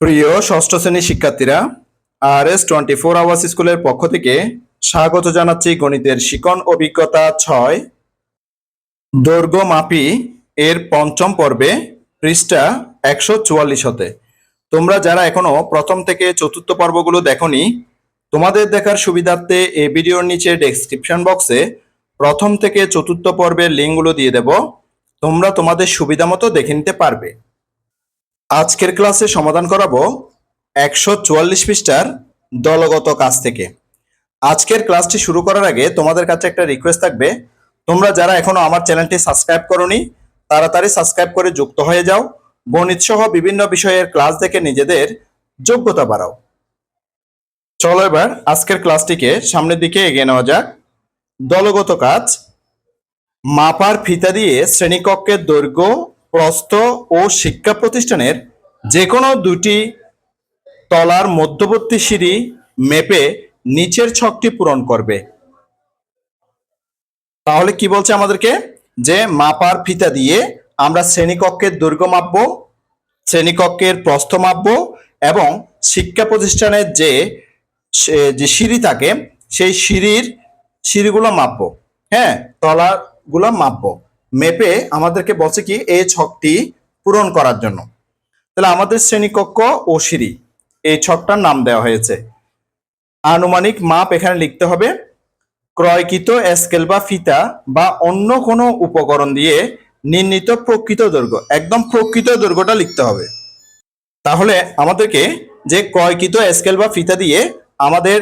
প্রিয় ষষ্ঠ শ্রেণির শিক্ষার্থীরা R S twenty four hours স্কুলের পক্ষ থেকে স্বাগত জানাচ্ছি গণিতের শিকন অভিজ্ঞতা ছয়। দৈর্ঘ্য মাপি এর পঞ্চম পর্বে, পৃষ্ঠা একশো চুয়াল্লিশ হতে। তোমরা যারা এখনও প্রথম থেকে চতুর্থ পর্বগুলো দেখনি, তোমাদের দেখার সুবিধার্থে এই ভিডিওর নিচে ডেসক্রিপশন বক্সে প্রথম থেকে চতুর্থ পর্বের লিঙ্কগুলো দিয়ে দেব। তোমরা তোমাদের সুবিধা মতো দেখে নিতে পারবে। আজকের ক্লাসে সমাধান করাবো একশো চুয়াল্লিশ পৃষ্ঠার দলগত কাজ থেকে। আজকের ক্লাসটি শুরু করার আগে তোমাদের কাছে একটা রিকোয়েস্ট থাকবে। তোমরা যারা এখনও আমার চ্যানেলটি সাবস্ক্রাইব করনি, তাড়াতাড়ি সাবস্ক্রাইব করে যুক্ত হয়ে যাও। গণিত সহ বিভিন্ন বিষয়ের ক্লাস দেখে নিজেদের যোগ্যতা বাড়াও। চলো এবার আজকের ক্লাসটিকে সামনের দিকে এগিয়ে নেওয়া যাক। দলগত কাজ, মাপার ফিতা দিয়ে শ্রেণীকক্ষের দৈর্ঘ্য, প্রস্থ ও শিক্ষা প্রতিষ্ঠানের যে কোনো দুটি তলার মধ্যবর্তী সিঁড়ি মেপে নিচের ছকটি পূরণ করবে। তাহলে কি বলছে আমাদেরকে? যে মাপার ফিতা দিয়ে আমরা শ্রেণীকক্ষের দৈর্ঘ্য মাপবো, শ্রেণীকক্ষের প্রস্থ মাপবো এবং শিক্ষা প্রতিষ্ঠানের যে যে সিঁড়ি থাকে, সেই সিঁড়ির সিঁড়িগুলো মাপবো। হ্যাঁ তলাগুলো মাপবো। মেপে আমাদেরকে বলছে কি, এই ছকটি পূরণ করার জন্য। তাহলে আমাদের শ্রেণীকক্ষ ও সিঁড়ি, এই ছকটার নাম দেওয়া হয়েছে। আনুমানিক মাপ এখানে লিখতে হবে, ক্রয়কৃত স্কেল বা ফিতা বা অন্য কোনো উপকরণ দিয়ে নির্ণীত প্রকৃত দৈর্ঘ্য, একদম প্রকৃত দৈর্ঘ্যটা লিখতে হবে। তাহলে আমাদেরকে যে ক্রয়কৃত স্কেল বা ফিতা দিয়ে আমাদের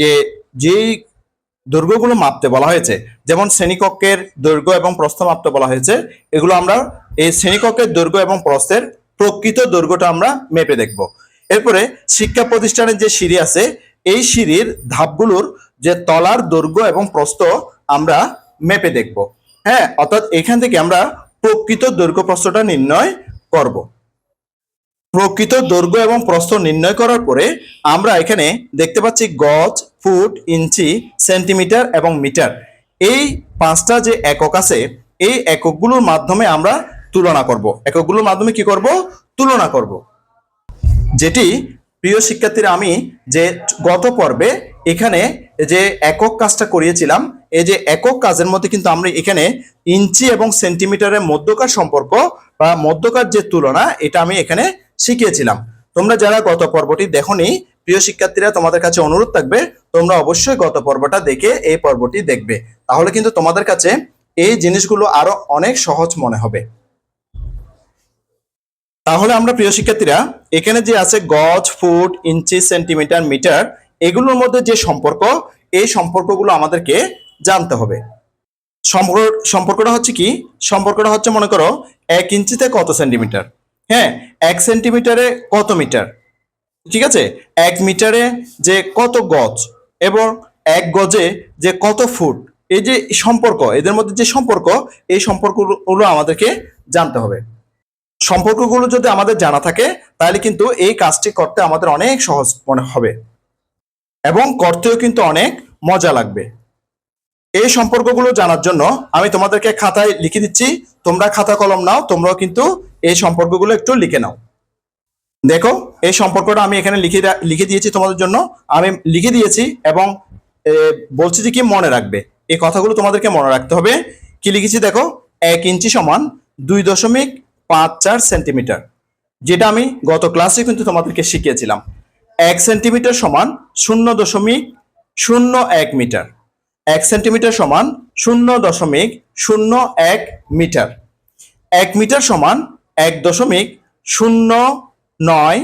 যে, যেই দৈর্ঘ্যগুলো মাপতে বলা হয়েছে। যেমন শ্রেণীকক্ষের দৈর্ঘ্য এবং প্রস্থ মাপতে বলা হয়েছে। এগুলো আমরা এই শ্রেণীকক্ষের দৈর্ঘ্য এবং প্রস্থের প্রকৃত দৈর্ঘ্যটা আমরা মেপে দেখব। এরপরে শিক্ষা প্রতিষ্ঠানের যে সিঁড়ি আছে, এই সিঁড়ির ধাপগুলোর যে তলার দৈর্ঘ্য এবং প্রস্থ আমরা মেপে দেখব। হ্যাঁ অর্থাৎ এখান থেকে আমরা প্রকৃত দৈর্ঘ্য প্রস্থটা নির্ণয় করব। প্রকৃত দৈর্ঘ্য এবং প্রস্থ নির্ণয় করার পরে আমরা এখানে দেখতে পাচ্ছি গজ, ফুট, ইঞ্চি, সেন্টিমিটার এবং মিটার। এই পাঁচটা যে একক আছে, এই এককগুলোর মাধ্যমে আমরা তুলনা করব। এককগুলোর মাধ্যমে কি করব? তুলনা করব। যেটি প্রিয় শিক্ষার্থীরা, আমি যে গত পর্বে এখানে যে একক কাজটা করিয়েছিলাম, এই যে একক কাজের মধ্যে কিন্তু আমরা এখানে ইঞ্চি এবং সেন্টিমিটারের মধ্যকার সম্পর্ক বা মধ্যকার যে তুলনা, এটা আমি এখানে শিখিয়েছিলাম। তোমরা যারা গত পর্বটি দেখোনি, প্রিয় শিক্ষার্থীরা, তোমাদের কাছে অনুরোধ থাকবে, তোমরা অবশ্যই গত পর্বটা দেখে এই পর্বটি দেখবে। তাহলে কিন্তু তোমাদের কাছে এই জিনিসগুলো আরও অনেক সহজ মনে হবে। তাহলে আমরা, প্রিয় শিক্ষার্থীরা, এখানে যে আছে গজ, ফুট, ইঞ্চি, সেন্টিমিটার, মিটার, এগুলোর মধ্যে যে সম্পর্ক, এই সম্পর্কগুলো আমাদেরকে জানতে হবে। সম্পর্ক, সম্পর্কটা হচ্ছে কি? সম্পর্কটা হচ্ছে, মনে করো, এক ইঞ্চিতে কত সেন্টিমিটার? হ্যাঁ এক সেন্টিমিটারে কত মিটার? ঠিক আছে? এক মিটারে যে কত গজ এবং এক গজে যে কত ফুট? এই যে সম্পর্ক, এদের মধ্যে যে সম্পর্ক, এই সম্পর্কগুলো আমাদেরকে জানতে হবে। সম্পর্কগুলো যদি আমাদের জানা থাকে, তাহলে কিন্তু এই কাজটি করতে আমাদের অনেক সহজ মনে হবে। এবং করতেও কিন্তু অনেক মজা লাগবে। এই সম্পর্কগুলো জানার জন্য আমি তোমাদেরকে খাতায় লিখে দিচ্ছি। তোমরা খাতা কলম নাও, তোমরাও কিন্তু এই সম্পর্কগুলো একটু লিখে নাও। দেখো, এই সম্পর্কটা আমি এখানে লিখে লিখে দিয়েছি তোমাদের জন্য। আমি লিখে দিয়েছি এবং বলছি যে কি মনে রাখবে। এই কথাগুলো তোমাদেরকে মনে রাখতে হবে। কি লিখেছি দেখো? এক ইঞ্চি সমান দুই দশমিক পাঁচ চার সেন্টিমিটার, যেটা আমি গত ক্লাসে কিন্তু তোমাদেরকে শিখিয়েছিলাম। এক সেন্টিমিটার সমান শূন্য দশমিক শূন্য এক মিটার, এক সেন্টিমিটার সমান শূন্য দশমিক শূন্য এক মিটার এক মিটার সমান এক দশমিক শূন্য নয়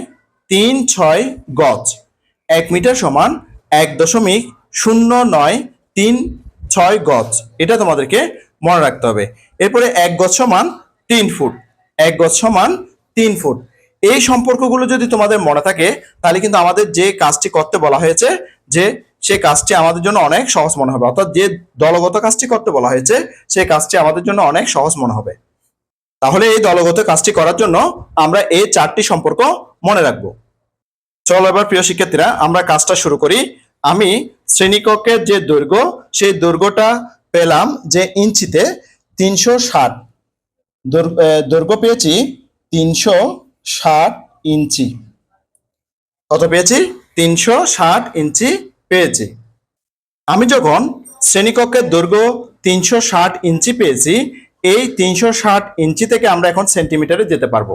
তিন ছয় গজ। এক মিটার সমান এক দশমিক শূন্য নয় তিন ছয় গজ। এটা তোমাদেরকে মনে রাখতে হবে। এরপরে এক গজ সমান তিন ফুট। এক গজ সমান তিন ফুট। এই সম্পর্কগুলো যদি তোমাদের মনে থাকে, তাহলে কিন্তু আমাদের যে কাজটি করতে বলা হয়েছে, যে সেই কাজটি আমাদের জন্য অনেক সহজ মনে হবে। অর্থাৎ যে দলগত কাজটি করতে বলা হয়েছে সেই কাজটি আমাদের জন্য অনেক সহজ মনে হবে। তাহলে এই দলগত কাজটি করার জন্য আমরা এই চারটি সম্পর্ক মনে রাখব। চলো এবার প্রিয় শিক্ষার্থীরা, আমরা কাজটা শুরু করি। আমি শ্রেণীকক্ষের যে দৈর্ঘ্য, সেই দৈর্ঘ্যটা পেলাম যে ইঞ্চিতে তিনশো ষাট। দৈর্ঘ্য পেয়েছি তিনশো ষাট ইঞ্চি। কত পেয়েছি? তিনশো ষাট ইঞ্চি পেয়েছি। আমি যখন শ্রেণীকক্ষের দৈর্ঘ্য তিনশো ষাট ইঞ্চি পেয়েছি এই তিনশো ষাট ইঞ্চি থেকে আমরা এখন সেন্টিমিটারে যেতে পারব।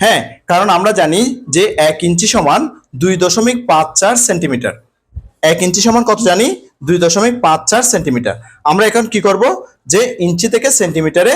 হ্যাঁ কারণ আমরা জানি যে এক ইঞ্চি সমান দুই দশমিক পাঁচ চার সেন্টিমিটার। এক ইঞ্চি সমান কত জানি? দুই দশমিক পাঁচ চার সেন্টিমিটার। আমরা এখন কি করব? যে ইঞ্চি থেকে সেন্টিমিটারে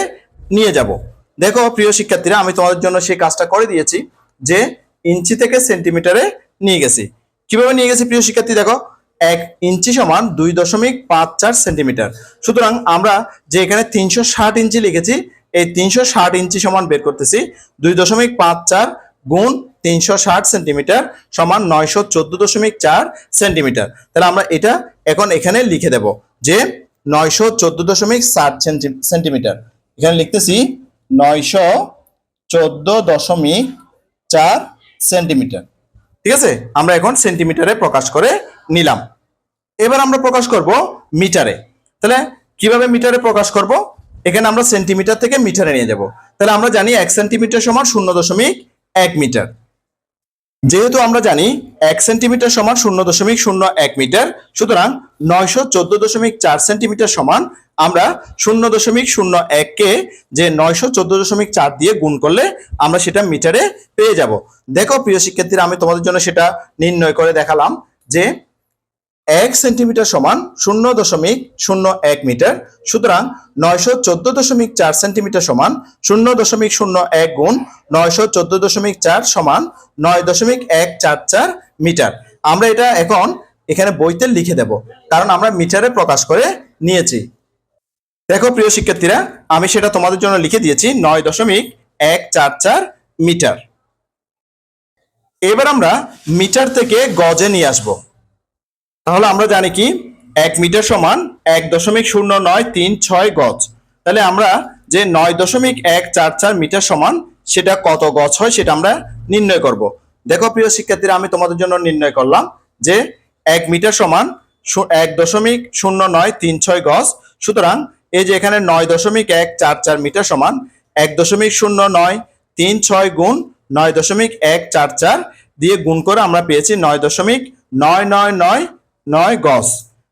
নিয়ে যাব। দেখো, প্রিয় শিক্ষার্থীরা, আমি তোমাদের জন্য সেই কাজটা করে দিয়েছি যে ইঞ্চি থেকে সেন্টিমিটারে নিয়ে গেছি। কীভাবে নিয়ে গেছি প্রিয় শিক্ষার্থী? দেখো এক ইঞ্চি সমান দুই দশমিক পাঁচ চার সেন্টিমিটার। সুতরাং আমরা যে এখানে তিনশো ষাট ইঞ্চি লিখেছি, এই তিনশো ষাট ইঞ্চি সমান বের করতেছি দুই দশমিক পাঁচ চার গুণ তিনশো ষাট সেন্টিমিটার সমান নয়শো চোদ্দ দশমিক চার সেন্টিমিটার। তাহলে আমরা এটা এখন এখানে লিখে দেব যে নয়শো চোদ্দ দশমিক ষাট সেন্টিমিটার। এখানে লিখতেছি নয়শো চোদ্দ দশমিক চার সেন্টিমিটার। ঠিক আছে? আমরা এখন সেন্টিমিটারে প্রকাশ করে নিলাম। এবার আমরা প্রকাশ করব মিটারে। তাহলে কীভাবে মিটারে প্রকাশ করব? এখানে আমরা সেন্টিমিটার থেকে মিটারে নিয়ে যাব। তাহলে আমরা জানি এক সেন্টিমিটার সমান শূন্য দশমিক এক মিটার। যেহেতু আমরা জানি এক সেন্টিমিটার সমান শূন্য দশমিক শূন্য এক মিটার, সুতরাং নয়শো চোদ্দ দশমিক চার সেন্টিমিটার সমান আমরা শূন্য দশমিক শূন্য এককে যে নয়শো চোদ্দ দশমিক চার দিয়ে গুণ করলে আমরা সেটা মিটারে পেয়ে যাব। দেখো প্রিয় শিক্ষার্থীরা, আমি তোমাদের জন্য সেটা নির্ণয় করে দেখালাম যে এক সেন্টিমিটার সমান শূন্য দশমিক শূন্য এক মিটার, সুতরাং নয়শো চোদ্দ দশমিক চার সেন্টিমিটার সমান শূন্য দশমিক শূন্য এক গুণ নয়শো চোদ্দ দশমিক চার সমান নয় দশমিক এক চার চার মিটার। আমরা এটা এখন এখানে বইতে লিখে দেব, কারণ আমরা মিটারে প্রকাশ করে নিয়েছি। দেখো প্রিয় শিক্ষার্থীরা, আমি সেটা তোমাদের জন্য লিখে দিয়েছি, নয় দশমিক এক চার চার মিটার। এবার আমরা মিটার থেকে গজে নিয়ে আসব। তাহলে আমরা জানি কি? এক মিটার সমান এক দশমিক শূন্য নয় তিন ছয় গজ। তাহলে আমরা যে নয় দশমিক এক চার চার মিটার সমান সেটা কত গজ হয় সেটা আমরা নির্ণয় করব। দেখো প্রিয় শিক্ষার্থীরা, আমি তোমাদের জন্য নির্ণয় করলাম যে এক মিটার সমান এক দশমিক শূন্য নয় তিন ছয় গজ। সুতরাং এই যে এখানে নয় দশমিক এক চার চার মিটার সমান এক দশমিক শূন্য নয় তিন ছয় গুণ নয় দশমিক এক চার চার দিয়ে গুণ করে আমরা পেয়েছি নয় দশমিক নয় নয় নয় নয় গজ।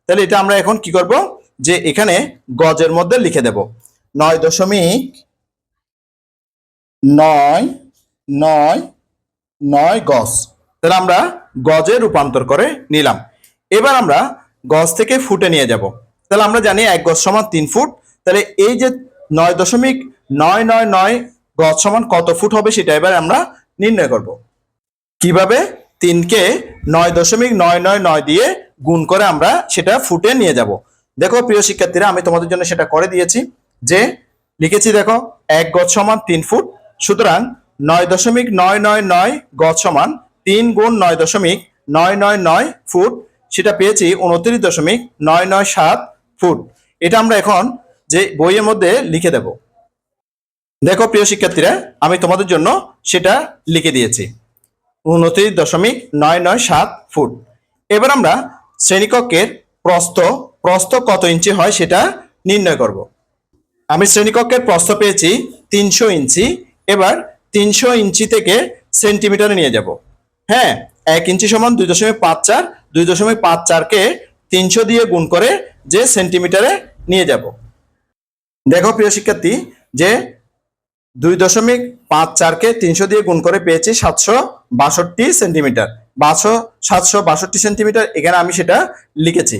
তাহলে এটা আমরা এখন কি করব? যে এখানে গজের মধ্যে লিখে দেব। নয় দশমিক নয় নয় নয় গজ। তাহলে আমরা গজে রূপান্তর করে নিলাম। এবার আমরা গজ থেকে ফুটে নিয়ে যাব। তাহলে আমরা জানি এক গজ সমান তিন ফুট। তাহলে এই যে নয় দশমিক নয় নয় নয় গজ সমান কত ফুট হবে সেটা এবার আমরা নির্ণয় করব। কীভাবে? তিনকে নয় দশমিক নয় নয় নয় দিয়ে গুণ করে আমরা সেটা ফুটে নিয়ে যাব। দেখো প্রিয় শিক্ষার্থীরা, আমি তোমাদের জন্য সেটা করে দিয়েছি যে, লিখেছি দেখো, এক গজ সমান তিন ফুট। সুতরাং নয় দশমিক নয় নয় নয় গজ সমান তিন গুণ নয় দশমিক নয় নয় নয় ফুট। সেটা পেয়েছি উনত্রিশ দশমিক নয় নয় সাত ফুট। এটা আমরা এখন যে বইয়ের মধ্যে লিখে দেব। দেখো প্রিয় শিক্ষার্থীরা, আমি তোমাদের জন্য সেটা লিখে দিয়েছি। উনত্রিশ দশমিক নয় নয় সাত ফুট। এবার আমরা শ্রেণীকক্ষের প্রস্থ প্রস্থ কত ইঞ্চি হয় সেটা নির্ণয় করব। আমি শ্রেণীকক্ষের প্রস্থ পেয়েছি তিনশো ইঞ্চি, এবার তিনশো ইঞ্চি থেকে সেন্টিমিটারে নিয়ে যাব। হ্যাঁ এক ইঞ্চি সমান দুই দশমিক পাঁচ চার, দুই দশমিক পাঁচ চারকে তিনশো দিয়ে গুণ করে যে সেন্টিমিটারে নিয়ে যাব। দেখো প্রিয় শিক্ষার্থী, যে দুই দশমিক পাঁচ চারকে তিনশো দিয়ে গুণ করে পেয়েছি সাতশো বাষট্টি সেন্টিমিটার। বাশো সাতশো, বাষট্টি সেন্টিমিটার, এখানে আমি সেটা লিখেছি।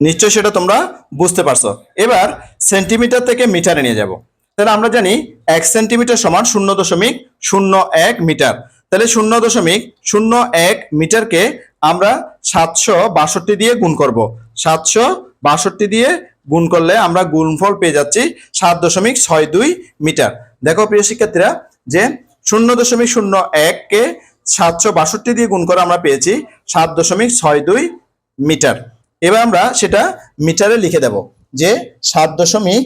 নিশ্চয় সেটা তোমরা বুঝতে পারছ। এবার সেন্টিমিটার থেকে মিটারে নিয়ে যাব। তাহলে আমরা জানি এক সেন্টিমিটার সমান শূন্য দশমিক শূন্য এক মিটার। তাহলে শূন্য দশমিক শূন্য এক মিটারকে আমরা সাতশো বাষট্টি দিয়ে গুণ করব। সাতশো বাষট্টি দিয়ে গুণ করলে আমরা গুণফল পেয়ে যাচ্ছি সাত দশমিক ছয় দুই মিটার। দেখো প্রিয় শিক্ষার্থীরা যে শূন্য দশমিক শূন্য এককে সাতশো বাষট্টি দিয়ে গুণ করে আমরা পেয়েছি সাত দশমিক ছয় দুই মিটার। এবার আমরা সেটা মিটারে লিখে দেব যে সাত দশমিক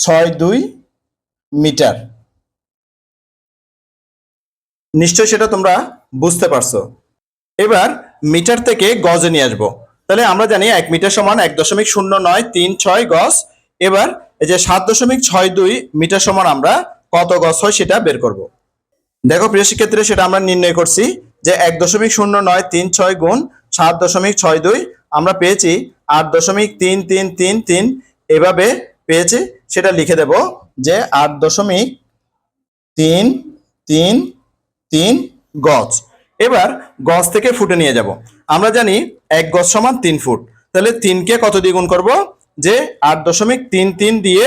ছয় দুই মিটার। নিশ্চয় সেটা তোমরা বুঝতে পারছ। এবার মিটার থেকে গজে নিয়ে আসব। তাহলে আমরা জানি এক মিটার সমান এক দশমিক শূন্য নয় তিন ছয় গজ। এবার এই যে সাত দশমিক ছয় দুই মিটার সমান আমরা কত গজ হয় সেটা বের করব। দেখো, প্রিয় শিক্ষার্থীরা, সেটা আমরা নির্ণয় করছি যে এক দশমিক শূন্য নয় তিন ছয় গুণ সাত দশমিক ছয় দুই আমরা পেয়েছি আট দশমিক তিন তিন তিন তিন। এভাবে পেয়েছি, সেটা লিখে দেব যে আট দশমিক তিন তিন তিন গজ। এবার গজ থেকে ফুটে নিয়ে যাব। আমরা জানি এক গজ সমান তিন ফুট। তাহলে তিনকে কত দিয়ে গুণ করব? যে আট দশমিক তিন তিন দিয়ে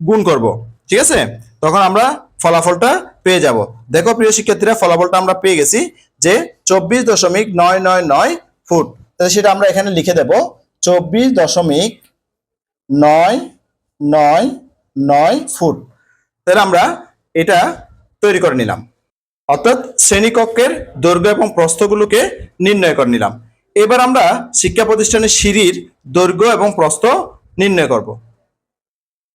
গুণ করব। ঠিক আছে? তখন আমরা ফলাফলটা পেয়ে যাব। দেখো প্রিয় শিক্ষার্থীরা, ফলাফলটা আমরা পেয়ে গেছি যে চব্বিশ দশমিক নয় নয় নয় ফুট। তাহলে সেটা আমরা এখানে লিখে দেব। চব্বিশ দশমিক নয় নয় নয় ফুট। তাহলে আমরা এটা তৈরি করে নিলাম। অর্থাৎ শ্রেণীকক্ষের দৈর্ঘ্য এবং প্রস্থগুলোকে নির্ণয় করে নিলাম। এবার আমরা শিক্ষা প্রতিষ্ঠানের সিঁড়ির দৈর্ঘ্য এবং প্রস্থ নির্ণয় করব।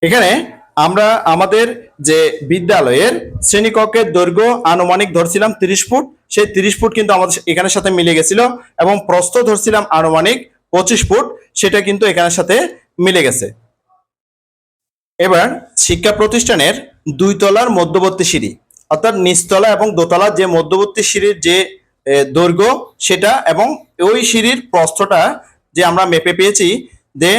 এখানে আমরা আমাদের যে বিদ্যালয়ের শ্রেণীকক্ষের দৈর্ঘ্য আনুমানিক ধরছিলাম তিরিশ ফুট, সেই তিরিশ ফুট কিন্তু আমাদের এখানের সাথে মিলে গেছিল এবং প্রস্থ ধরছিলাম আনুমানিক পঁচিশ ফুট, সেটা কিন্তু এখানের সাথে মিলে গেছে। এবার শিক্ষা প্রতিষ্ঠানের দুই তলার মধ্যবর্তী সিঁড়ি, অর্থাৎ নিচতলা এবং দোতলা যে মধ্যবর্তী সিঁড়ির যে দৈর্ঘ্য, সেটা এবং ওই সিঁড়ির প্রস্থটা যে আমরা মেপে পেয়েছি যে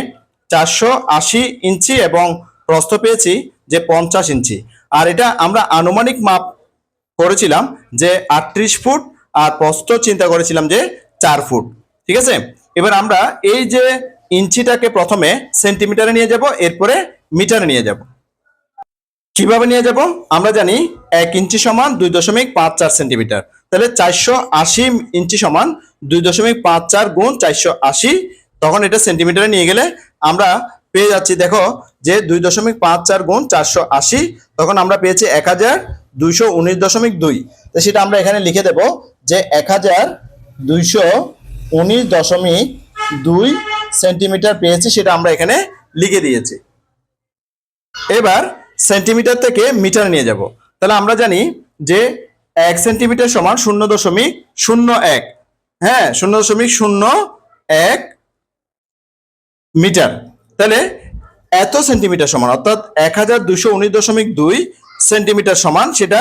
চারশো আশি ইঞ্চি এবং প্রস্থ পেয়েছি যে পঞ্চাশ ইঞ্চি। আর এটা আমরা আনুমানিক মাপ করেছিলাম যে আটত্রিশ ফুট, আর প্রস্থ চিন্তা করেছিলাম যে চার ফুট। ঠিক আছে? এবার আমরা এই যে ইঞ্চিটাকে প্রথমে সেন্টিমিটারে নিয়ে যাব, এরপরে মিটারে নিয়ে যাব। কীভাবে নিয়ে যাব? আমরা জানি এক ইঞ্চি সমান দুই দশমিক পাঁচ চার সেন্টিমিটার। তাহলে চারশো আশি ইঞ্চি সমান দুই দশমিক পাঁচ চার গুণ চারশো আশি। তখন এটা সেন্টিমিটারে নিয়ে গেলে আমরা পেয়ে যাচ্ছি। দেখো, যে দুই দশমিক পাঁচ চার গুণ চারশো আশি, তখন আমরা পেয়েছি এক হাজার দুইশো উনিশ দশমিক দুই। তো সেটা আমরা এখানে লিখে দেব যে এক হাজার দুইশো উনিশ দশমিক দুই সেন্টিমিটার পেয়েছি, সেটা আমরা এখানে লিখে দিয়েছি। এবার সেন্টিমিটার থেকে মিটার নিয়ে যাব। তাহলে আমরা জানি যে এক সেন্টিমিটার সমান শূন্য দশমিক শূন্য এক। হ্যাঁ শূন্য দশমিক শূন্য এক মিটার। তাহলে এত সেন্টিমিটার সমান, অর্থাৎ এক হাজার দুশো উনিশ দশমিক দুই সেন্টিমিটার সমান, সেটা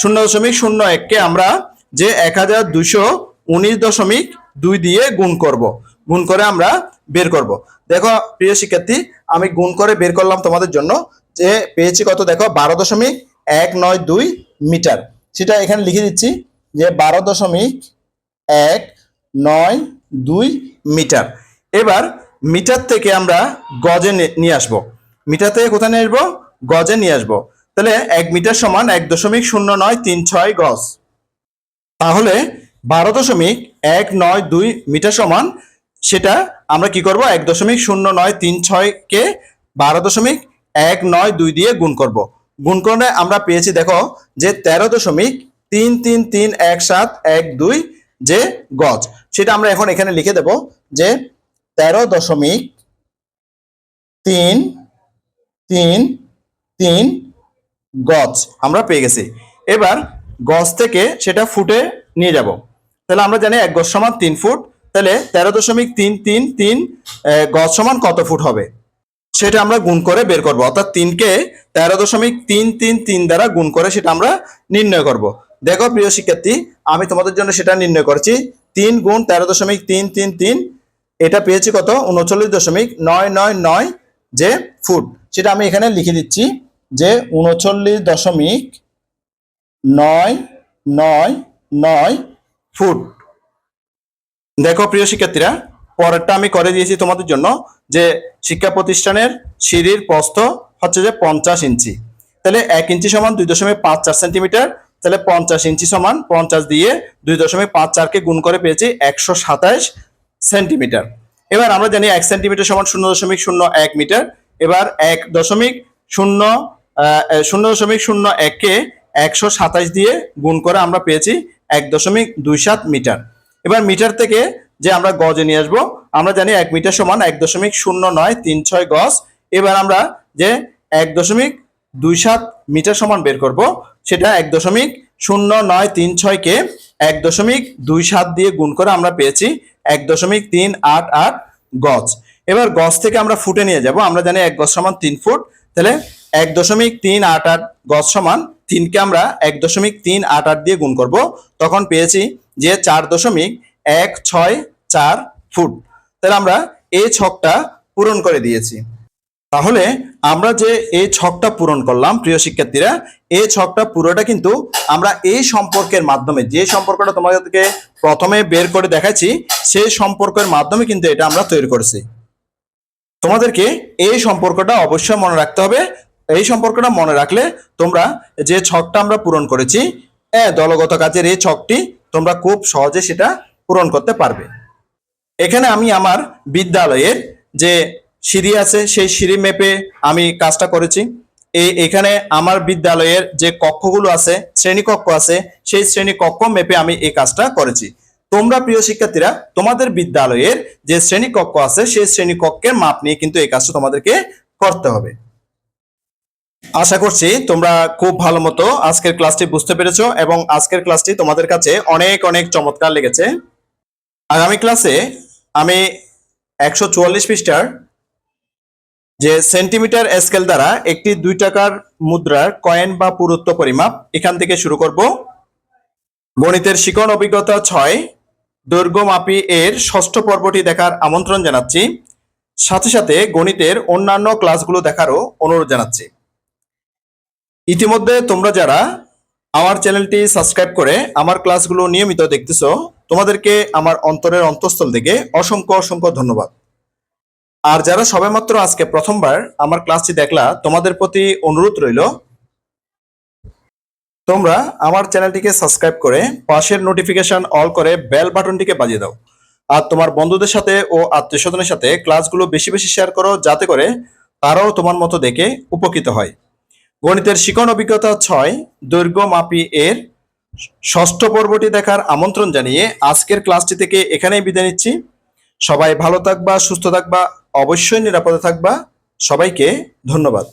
শূন্য দশমিক শূন্য এককে আমরা যে এক হাজার দুশো উনিশ দশমিক দুই দিয়ে গুণ করব। গুণ করে আমরা বের করব। দেখো, প্রিয় শিক্ষার্থী, আমি গুণ করে বের করলাম তোমাদের জন্য যে পেয়েছি কত? দেখো, বারো দশমিক এক নয় দুই মিটার। সেটা এখানে লিখে দিচ্ছি যে বারো দশমিক এক নয় দুই মিটার। এবার মিটার থেকে আমরা গজে নিয়ে আসব। মিটার থেকে কোথায় নিয়ে আসব? গজে নিয়ে আসব। তাহলে এক মিটার সমান এক দশমিক শূন্য নয় তিন ছয় গজ। তাহলে বারো দশমিক এক নয় দুই মিটার সমান সেটা আমরা কি করব? এক দশমিক শূন্য নয় তিন ছয়কে বারো দশমিক এক নয় দুই দিয়ে গুণ করব। গুণ করে আমরা পেয়েছি দেখো যে তেরো দশমিক তিন তিন তিন এক সাত এক দুই যে গজ। সেটা আমরা এখন এখানে লিখে দেব যে তেরো দশমিক তিন তিন তিন গজ আমরা পেয়ে গেছি। এবার গজ থেকে সেটা ফুটে নিয়ে যাব। তাহলে আমরা জানি এক গজ সমান তিন ফুট। তাহলে তেরো দশমিক তিন তিন তিন গজ সমান কত ফুট হবে? সেটা আমরা গুণ করে বের করব। অর্থাৎ তিনকে তেরো দশমিক তিন তিন তিন দ্বারা গুণ করে সেটা আমরা নির্ণয় করব। দেখো প্রিয় শিক্ষার্থী, আমি তোমাদের জন্য সেটা নির্ণয় করেছি। তিন গুণ তেরো দশমিক তিন তিন তিন এটা পেয়েছি কত? উনচল্লিশ দশমিক নয় নয় নয় যে ফুট। সেটা আমি এখানে লিখে দিচ্ছি যে উনচল্লিশ দশমিক নয় নয় নয় ফুট। দেখো প্রিয় শিক্ষার্থীরা, পরেরটা আমি করে দিয়েছি তোমাদের জন্য যে শিক্ষা প্রতিষ্ঠানের সিঁড়ির প্রস্থ হচ্ছে যে পঞ্চাশ ইঞ্চি। তাহলে এক ইঞ্চি সমান দুই দশমিক পাঁচ চার সেন্টিমিটার, তাহলে পঞ্চাশ ইঞ্চি সমান পঞ্চাশ দিয়ে দুই দশমিক পাঁচ চারকে গুণ করে পেয়েছি একশো সাতাশ। সেন্টিমিটার। এবার আমরা জানি এক সেন্টিমিটার সমান শূন্য দশমিক শূন্য এক মিটার। এবার এক দশমিক শূন্য শূন্য দশমিক শূন্য এককে একশো সাতাশ দিয়ে গুণ করে আমরা পেয়েছি এক দশমিক দুই সাত মিটার। এবার মিটার থেকে যে আমরা গজে নিয়ে আসব, আমরা জানি এক মিটার সমান এক দশমিক শূন্য নয় তিন ছয় গজ। এবার আমরা যে এক দশমিক দুই সাত মিটার সমান বের করব, সেটা এক দশমিক শূন্য নয় তিন ছয়কে এক দশমিক দুই সাত দিয়ে গুণ করে আমরা পেয়েছি এক দশমিক তিন আট আট গজ। এবার গজ থেকে আমরা ফুটে নিয়ে যাব। আমরা জানি এক গজ সমান তিন ফুট। তাহলে এক দশমিক তিন আট আট গজ সমান তিনকে আমরা এক দশমিক তিন আট আট দিয়ে গুণ করব। তখন পেয়েছি যে চার দশমিক এক ছয় চার ফুট। তাহলে আমরা এই ছকটা পূরণ করে দিয়েছি। তাহলে আমরা যে এই ছকটা পূরণ করলাম, প্রিয় শিক্ষার্থীরা, এই ছকটা পুরোটা কিন্তু আমরা এই সম্পর্কের মাধ্যমে, যে সম্পর্কটা তোমাদেরকে প্রথমে বের করে দেখাচ্ছি, সেই সম্পর্কের মাধ্যমে কিন্তু এটা আমরা তৈরি করেছি। তোমাদেরকে এই সম্পর্কটা অবশ্যই মনে রাখতে হবে। এই সম্পর্কটা মনে রাখলে তোমরা যে ছকটা আমরা পূরণ করেছি দলগত কাজের এই ছকটি তোমরা খুব সহজে সেটা পূরণ করতে পারবে। এখানে আমি আমার বিদ্যালয়ের যে সিঁড়ি আছে, সেই সিঁড়ি মেপে আমি কাজটা করেছি। এই এখানে আমার বিদ্যালয়ের যে কক্ষগুলো আছে, শ্রেণীকক্ষ আছে, সেই শ্রেণি কক্ষ মেপে আমি এই কাজটা করেছি। তোমরা প্রিয় শিক্ষার্থীরা, তোমাদের বিদ্যালয়ের যে শ্রেণীকক্ষ আছে, সেই শ্রেণীকক্ষের মাপ নিয়ে কিন্তু এই কাজটা তোমাদেরকে করতে হবে। আশা করছি তোমরা খুব ভালো মতো আজকের ক্লাসটি বুঝতে পেরেছ এবং আজকের ক্লাসটি তোমাদের কাছে অনেক অনেক চমৎকার লেগেছে। আগামী ক্লাসে আমি একশো চুয়াল্লিশ পৃষ্ঠার যে সেন্টিমিটার স্কেল দ্বারা একটি দুই টাকার মুদ্রার কয়েন বা পুরুত্ব পরিমাপ, এখান থেকে শুরু করব। গণিতের শিকন অভিজ্ঞতা ছয়, দৈর্ঘ্য মাপি এর ষষ্ঠ পর্বটি দেখার আমন্ত্রণ জানাচ্ছি। সাথে সাথে গণিতের অন্যান্য ক্লাসগুলো দেখারও অনুরোধ জানাচ্ছি। ইতিমধ্যে তোমরা যারা আমার চ্যানেলটি সাবস্ক্রাইব করে আমার ক্লাসগুলো নিয়মিত দেখতেছো, তোমাদেরকে আমার অন্তরের অন্তঃস্থল থেকে অসংখ্য অসংখ্য ধন্যবাদ। আর যারা সবেমাত্র আজকে প্রথমবার আমার ক্লাসটি দেখলা, তোমাদের প্রতি অনুরোধ রইল, তোমরা আমার চ্যানেলটিকে সাবস্ক্রাইব করে পাশের নোটিফিকেশন অল করে বেল বাটনটিকে বাজিয়ে দাও। আর তোমার বন্ধুদের সাথে ও আত্মীয় স্বজনের সাথে ক্লাসগুলো বেশি বেশি শেয়ার করো, যাতে করে তারাও তোমার মতো দেখে উপকৃত হয়। গণিতের শিকন অভিজ্ঞতা ছয়, দৈর্ঘ্য মাপি এর ষষ্ঠ পর্বটি দেখার আমন্ত্রণ জানিয়ে আজকের ক্লাসটি থেকে এখানেই বিদায় নিচ্ছি। সবাই ভালো থাকবা, সুস্থ থাকবা অবশ্যই নিরাপদে থাকবা। সবাইকে ধন্যবাদ।